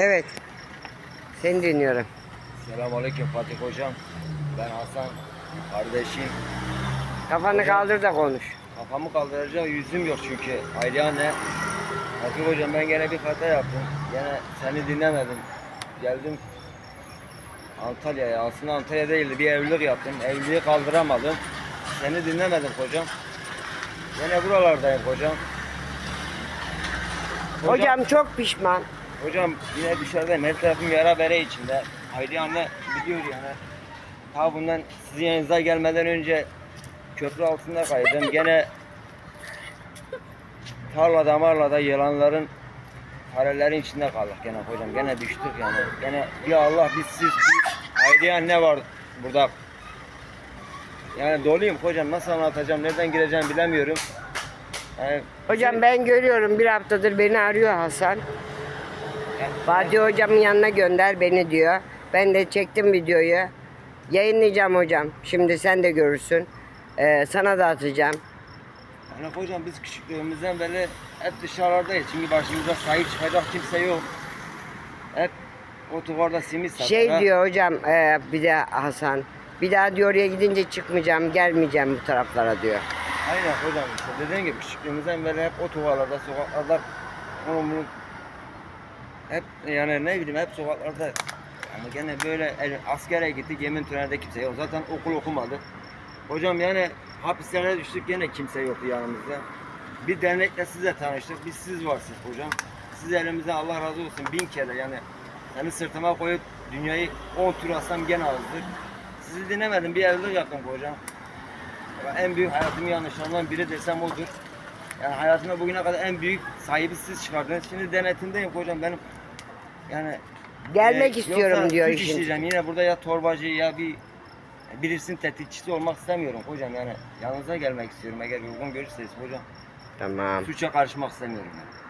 Evet. Seni dinliyorum. Selamünaleyküm Fatih Hocam. Ben Hasan. Kardeşim. Kafanı Hocam. kaldır da konuş. Kafamı kaldıracak yüzüm yok çünkü. Ayrı anne. Fatih Hocam ben gene bir hata yaptım. Gene seni dinlemedim. Geldim Antalya'ya. Aslında Antalya değildi. Bir evlilik yaptım. Evliliği kaldıramadım. Seni dinlemedim hocam. Gene buralardayım hocam. Hocam çok pişman. Hocam yine dışarıdayım. Her tarafım yara bere içinde. Hayri anne biliyor yani. Ta bundan sizin yanınıza gelmeden önce köprü altında kaydım. Gene tarlada marlada yılanların farelerin içinde kaldık gene hocam. Gene düştük yani. Gene bir Allah biz siz bir Hayri anne var burada. Yani doluyum hocam. Nasıl anlatacağım, nereden gireceğim bilemiyorum. Yani Hocam ben görüyorum bir haftadır beni arıyor Hasan. Fatih hocamın yanına gönder beni diyor. Ben de çektim videoyu. Yayınlayacağım hocam. Şimdi sen de görürsün. Ee, sana da atacağım. Yani hocam biz küçüklüğümüzden beri hep dışarılardayız. Çünkü başımıza sahip çıkacak kimse yok. Hep otogarda simit satar. Şey ha. diyor hocam e, bir de Hasan. Bir daha diyor oraya gidince çıkmayacağım, gelmeyeceğim bu taraflara diyor. Aynen hocam işte dediğim gibi küçüklüğümüzden beri hep otogarlarda, sokaklarda onun bunu hep yani ne bileyim hep sokaklarda ama gene böyle askere gittik yemin tünelde kimse yok. Zaten okul okumadı. Hocam yani hapislere düştük gene kimse yoktu yanımızda. Bir dernekle sizle tanıştık. Biz siz varsınız hocam. Siz elimizden Allah razı olsun bin kere yani seni sırtıma koyup dünyayı 10 tur atsam gene azdır. Sizi dinlemedim bir evlilik yaptım hocam. Ya En büyük hayatımın yanlışlarından biri desem odur. Yani hayatımda bugüne kadar en büyük sahibi siz çıkardınız. Şimdi denetimdeyim hocam benim. Yani Gelmek e, istiyorum yoksa diyor suç işin. işleyeceğim. Yine burada ya torbacı ya bir birisinin tetikçisi olmak istemiyorum hocam. Yani yanınıza gelmek istiyorum eğer uygun görürseniz hocam. Tamam. Suça karışmak istemiyorum yani.